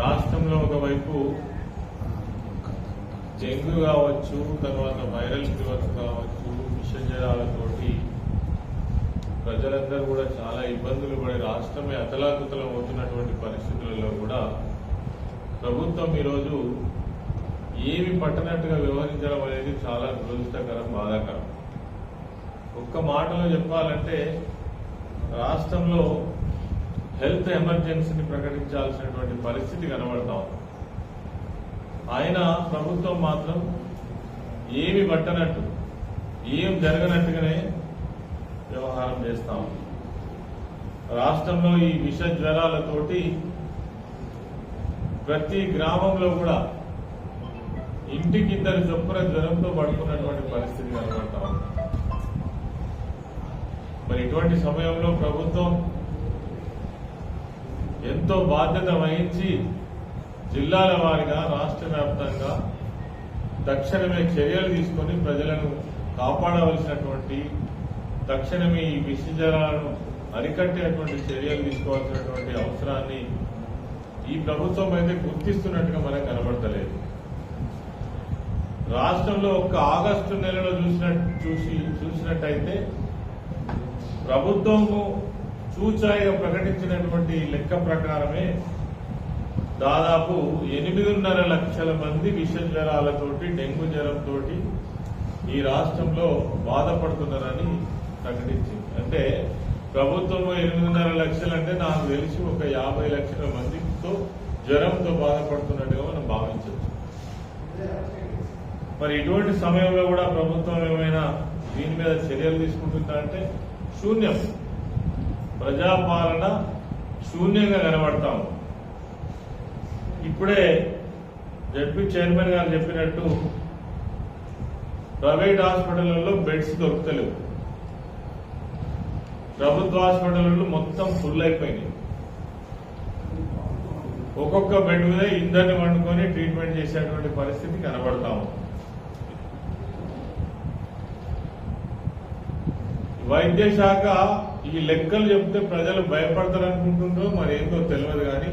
రాష్ట్రంలో ఒకవైపు డెంగ్యూ కావచ్చు తర్వాత వైరల్ ఫీవర్స్ కావచ్చు విషజ్వరాలతోటి ప్రజలందరూ కూడా చాలా ఇబ్బందులు పడి రాష్ట్రమే అతలాకుతలం అవుతున్నటువంటి పరిస్థితులలో కూడా ప్రభుత్వం ఈరోజు ఏమి పట్టనట్టుగా వ్యవహరించడం అనేది చాలా దురదృష్టకరం బాధాకరం. ఒక్క మాటలో చెప్పాలంటే రాష్ట్రంలో హెల్త్ ఎమర్జెన్సీని ప్రకటించాల్సినటువంటి పరిస్థితి కనబడతా ఉంది. ఆయన ప్రభుత్వం మాత్రం ఏమి పట్టనట్టు ఏం జరగనట్టుగానే వ్యవహారం చేస్తా ఉంది. రాష్ట్రంలో ఈ విష జ్వరాలతోటి ప్రతి గ్రామంలో కూడా ఇంటికి ఇద్దరు చొప్పున జ్వరంతో పడుకున్నటువంటి పరిస్థితి కనబడతా ఉంది. మరి ఇటువంటి సమయంలో ప్రభుత్వం ఎంతో బాధ్యత వహించి జిల్లాల వారిగా రాష్ట్ర వ్యాప్తంగా తక్షణమే చర్యలు తీసుకొని ప్రజలను కాపాడవలసినటువంటి తక్షణమే ఈ విషజలాలను అరికట్టేటువంటి చర్యలు తీసుకోవాల్సినటువంటి అవసరాన్ని ఈ ప్రభుత్వం అయితే గుర్తిస్తున్నట్టుగా మనకు కనబడతలేదు. రాష్ట్రంలో ఒక్క ఆగస్టు నెలలో చూసిన చూసి చూసినట్టయితే ప్రభుత్వము సూచాయిగా ప్రకటించినటువంటి లెక్క ప్రకారమే దాదాపు ఎనిమిదిన్నర లక్షల మంది విష జ్వరాలతోటి డెంగ్యూ జ్వరంతో ఈ రాష్ట్రంలో బాధపడుతున్నారని ప్రకటించింది. అంటే ప్రభుత్వం ఎనిమిదిన్నర లక్షలు అంటే నాకు తెలిసి ఒక యాభై లక్షల మందితో జ్వరంతో బాధపడుతున్నట్టుగా మనం భావించవచ్చు. మరి ఇటువంటి సమయంలో కూడా ప్రభుత్వం ఏమైనా దీని మీద చర్యలు తీసుకుంటుందా అంటే శూన్యం. ప్రజాపాలన శూన్యంగా కనబడతాం ఇప్పుడే జడ్పీ చైర్మన్ గారు చెప్పినట్టు ప్రైవేట్ హాస్పిటళ్ళలో బెడ్స్ దొరుకుతలేవు. ప్రభుత్వ హాస్పిటల్లో మొత్తం ఫుల్ అయిపోయినాయి. ఒక్కొక్క బెడ్ మీద ఇద్దరిని వండుకొని ట్రీట్మెంట్ చేసేటువంటి పరిస్థితి కనబడతాము. వైద్య శాఖ ఈ లెక్కలు చెప్తే ప్రజలు భయపడతారు అనుకుంటుండ్రో మరి ఏందో తెలియదు కానీ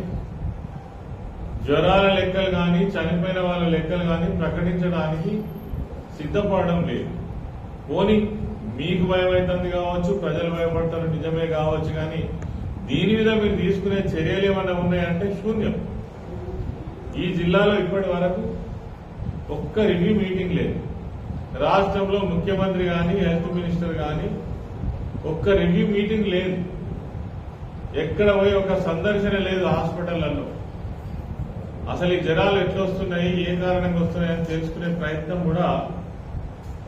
జ్వరాల లెక్కలు కానీ చనిపోయిన వాళ్ళ లెక్కలు కానీ ప్రకటించడానికి సిద్ధపడడం లేదు. పోని మీకు భయం అవుతుంది కావచ్చు ప్రజలు భయపడతారు నిజమే కావచ్చు కానీ దీని మీద మీరు తీసుకునే చర్యలు ఏమైనా ఉన్నాయంటే శూన్యం. ఈ జిల్లాలో ఇప్పటి వరకు ఒక్క రివ్యూ మీటింగ్ లేదు. రాష్ట్రంలో ముఖ్యమంత్రి కానీ హెల్త్ మినిస్టర్ కానీ ఒక్క రివ్యూ మీటింగ్ లేదు. ఎక్కడ పోయి ఒక సందర్శన లేదు హాస్పిటళ్ళలో అసలు ఈ జ్వరాలు ఎట్లా వస్తున్నాయి ఏ కారణంగా వస్తున్నాయి అని తెలుసుకునే ప్రయత్నం కూడా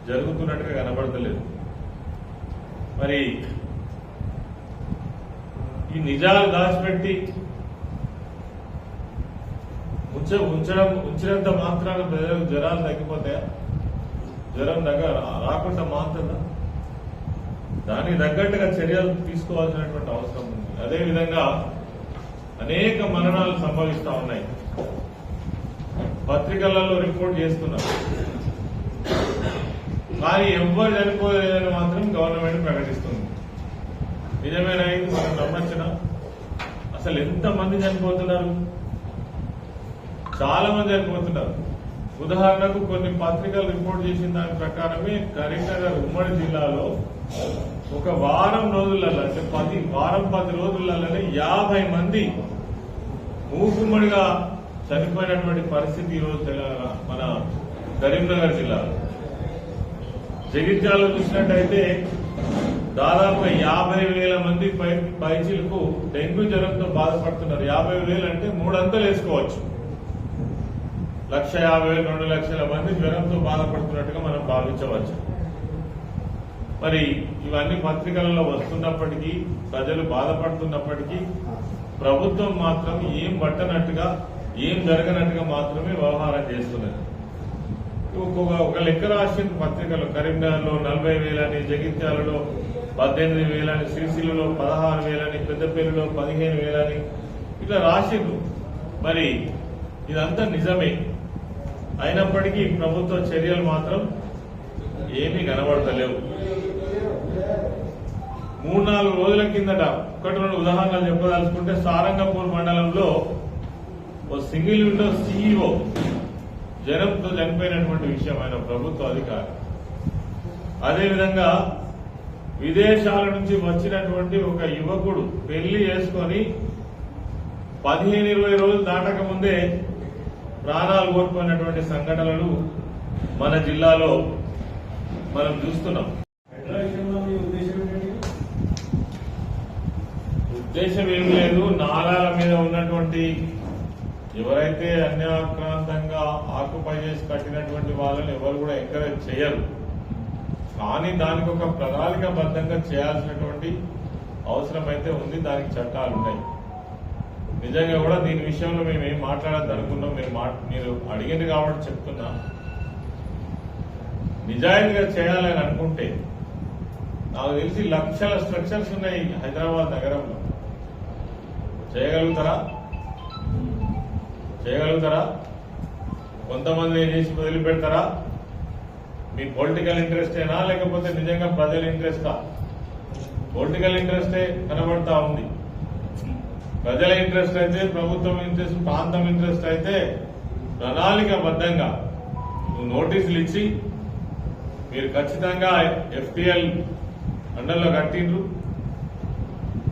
జరుగుతున్నట్టుగా కనబడతలేదు. మరి ఈ నిజాలు దాచిపెట్టి ఉంచ ఉంచడం ఉంచినంత మాత్రాన ప్రజలకు జ్వరాలు తగ్గిపోతాయా? జ్వరం దగ్గర రాకుండా మాత్రమే దానికి తగ్గట్టుగా చర్యలు తీసుకోవాల్సినటువంటి అవసరం ఉంది. అదేవిధంగా అనేక మరణాలు సంభవిస్తా ఉన్నాయి. పత్రికలలో రిపోర్ట్ చేస్తున్నారు కానీ ఎవ్వరు చనిపోలేదని మాత్రం గవర్నమెంట్ ప్రకటిస్తుంది. నిజమేనా ఇది? మనం నమ్మచ్చిన? అసలు ఎంత మంది చనిపోతున్నారు? చాలా మంది చనిపోతున్నారు. ఉదాహరణకు కొన్ని పత్రికలు రిపోర్ట్ చేసిన దాని ప్రకారమే కరీంనగర్ ఉమ్మడి జిల్లాలో ఒక వారం రోజులలో అంటే పది వారం పది రోజులలోనే యాభై మంది మూకుమ్మడిగా చనిపోయినటువంటి పరిస్థితి ఈరోజు తెలంగాణ మన కరీంనగర్ జిల్లాలో జగిత్యాలలో చూసినట్టయితే దాదాపు యాభై వేల మంది పై పైచీలకు డెంగ్యూ జ్వరంతో బాధపడుతున్నారు. యాభై వేలు అంటే మూడంతలు వేసుకోవచ్చు. లక్ష యాభై వేలు రెండు లక్షల మంది జ్వరంతో బాధపడుతున్నట్టుగా మనం భావించవచ్చు. మరి ఇవన్నీ పత్రికలలో వస్తున్నప్పటికీ ప్రజలు బాధపడుతున్నప్పటికీ ప్రభుత్వం మాత్రం ఏం పట్టనట్టుగా ఏం జరగనట్టుగా మాత్రమే వ్యవహారం చేస్తున్నది. ఒక్కొక్క ఒక లెక్క రాసిన పత్రికలు కరీంనగర్లో నలభై వేలని జగిత్యాలలో పద్దెనిమిది వేలని సిరిసిల్లలో పదహారు వేలని పెద్దపల్లిలో పదిహేను వేలని ఇట్లా రాసిండ్రు. మరి ఇదంతా నిజమే. అయినప్పటికీ ప్రభుత్వ చర్యలు మాత్రం ఏమీ కనబడతలేవు. మూడు నాలుగు రోజుల కిందట ఒకటి రెండు ఉదాహరణలు చెప్పదలుచుకుంటే సారంగపూర్ మండలంలో ఓ సింగిల్ విండో సీఈఓ జనంతో చనిపోయినటువంటి విషయం ఆయన ప్రభుత్వ అధికారి. అదేవిధంగా విదేశాల నుంచి వచ్చినటువంటి ఒక యువకుడు పెళ్ళి చేసుకొని పదిహేను ఇరవై రోజులు దాటక ముందే ప్రాణాలు కోల్పోయినటువంటి సంఘటనలు మన జిల్లాలో మనం చూస్తున్నాం. ఉద్దేశం ఏం లేదు. నారాల మీద ఉన్నటువంటి ఎవరైతే అన్యాక్రాంతంగా ఆకుపై చేసి కట్టినటువంటి వాళ్ళని ఎవరు కూడా ఎంకరేజ్ చేయరు. కానీ దానికి ఒక ప్రణాళికబద్ధంగా చేయాల్సినటువంటి అవసరం అయితే ఉంది. దానికి చట్టాలు ఉన్నాయి. నిజంగా కూడా దీని విషయంలో మేము ఏం మాట్లాడద్దు అనుకున్నాం మీరు మా మీరు అడిగింది కాబట్టి చెప్తున్నా. నిజాయితీగా చేయాలని అనుకుంటే నాకు తెలిసి లక్షల స్ట్రక్చర్స్ ఉన్నాయి హైదరాబాద్ నగరంలో. చేయగలుగుతారా? చేయగలుగుతారా? కొంతమంది చేసి వదిలిపెడతారా? మీ పొలిటికల్ ఇంట్రెస్టేనా లేకపోతే నిజంగా ప్రజల ఇంట్రెస్టా పొలిటికల్ ఇంట్రెస్టే కనబడతా ఉంది. ప్రజల ఇంట్రెస్ట్ అయితే ప్రభుత్వం ఇంట్రెస్ట్ ప్రాంతం ఇంట్రెస్ట్ అయితే ప్రణాళికబద్ధంగా నువ్వు నోటీసులు ఇచ్చి మీరు ఖచ్చితంగా ఎఫ్టిఎల్ అండర్లో కట్టిండ్రు.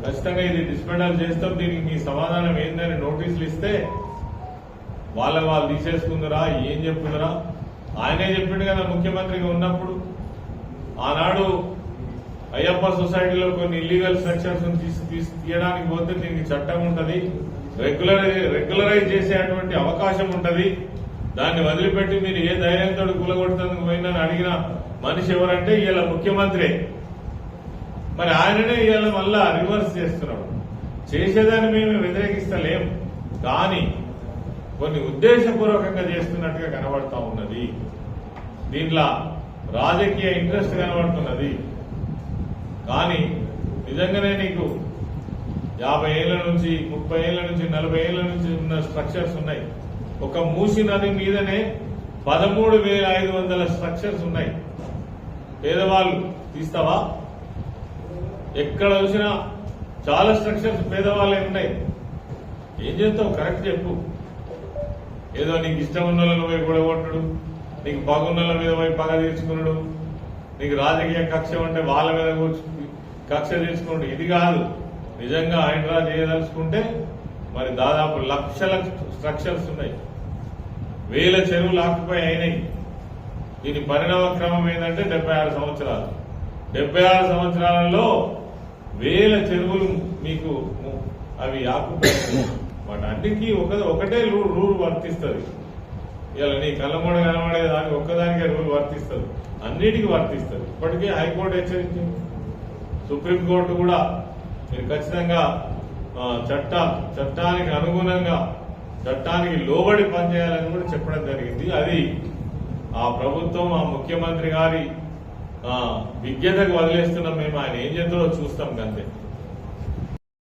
ఖచ్చితంగా ఇది డిస్పెండల్ చేస్తాం. దీనికి మీ సమాధానం ఏందని నోటీసులు ఇస్తే వాళ్ళ వాళ్ళు తీసేసుకుందరా ఏం చెప్పుదరా? ఆయనే చెప్పిండు కదా ముఖ్యమంత్రిగా ఉన్నప్పుడు. ఆనాడు అయ్యప్ప సొసైటీలో కొన్ని ఇల్లీగల్ స్ట్రక్చర్స్ తీయడానికి పోతే దీనికి చట్టం ఉంటుంది. రెగ్యులర్ రెగ్యులరైజ్ చేసేటువంటి అవకాశం ఉంటుంది. దాన్ని వదిలిపెట్టి మీరు ఏ ధైర్యంతో కూలగొడుతందుకు పోయిందని అడిగిన మనిషి ఎవరంటే ఇవాళ ముఖ్యమంత్రి. మరి ఆయననే ఇవాళ మళ్ళా రివర్స్ చేస్తున్నాడు. చేసేదాన్ని మేము వ్యతిరేకిస్తలేం. కానీ కొన్ని ఉద్దేశపూర్వకంగా చేస్తున్నట్టుగా కనబడతా ఉన్నది. దీంట్లో రాజకీయ ఇంట్రెస్ట్ కనబడుతున్నది. కానీ నిజంగానే నీకు యాభై ఏళ్ళ నుంచి ముప్పై ఏళ్ళ నుంచి నలభై ఏళ్ళ నుంచి ఉన్న స్ట్రక్చర్స్ ఉన్నాయి. ఒక మూసి నది మీదనే పదమూడు వేల ఐదు వందల స్ట్రక్చర్స్ ఉన్నాయి. పేదవాళ్ళు తీస్తావా? ఎక్కడ చూసినా చాలా స్ట్రక్చర్స్ పేదవాళ్ళే ఉన్నాయి ఏం చేస్తావు? కరెక్ట్ చెప్పు. ఏదో నీకు ఇష్టం ఉన్న వాళ్ళని పోయి గొడగొట్టడు నీకు పగున్నల మీద పోయి పగ తీర్చుకున్నాడు నీకు రాజకీయ కక్ష ఉంటే వాళ్ళ మీద కక్ష తీర్చుకున్నాడు ఇది కాదు. నిజంగా హైడ్రా చేయదలుచుకుంటే మరి దాదాపు లక్షల స్ట్రక్చర్స్ ఉన్నాయి. వేల చెరువులు ఆక్యుపై అయినాయి. దీని పరిణామ క్రమం ఏంటంటే డెబ్బై ఆరు సంవత్సరాలు. డెబ్బై ఆరు సంవత్సరాలలో వేల చెరువులు మీకు అవి ఆక్యుపై వాటి అన్నిటికీ ఒక ఒకటే రూ- రూల్ వర్తిస్తుంది. ఇలా నీ కళ్ళమూడ కనబడే దానికి ఒక్కదానికే రూల్ వర్తిస్తుంది. అన్నిటికీ వర్తిస్తుంది. ఇప్పటికే హైకోర్టు హెచ్చరించింది. సుప్రీంకోర్టు కూడా మీరు ఖచ్చితంగా చట్ట చట్టానికి అనుగుణంగా చట్టానికి లోబడి పనిచేయాలని కూడా చెప్పడం జరిగింది. అది ఆ ప్రభుత్వం ఆ ముఖ్యమంత్రి గారి విజ్ఞతకు వదిలేస్తున్నాం మేము. ఆయన ఏం చేస్తాడో చూస్తాం అంతే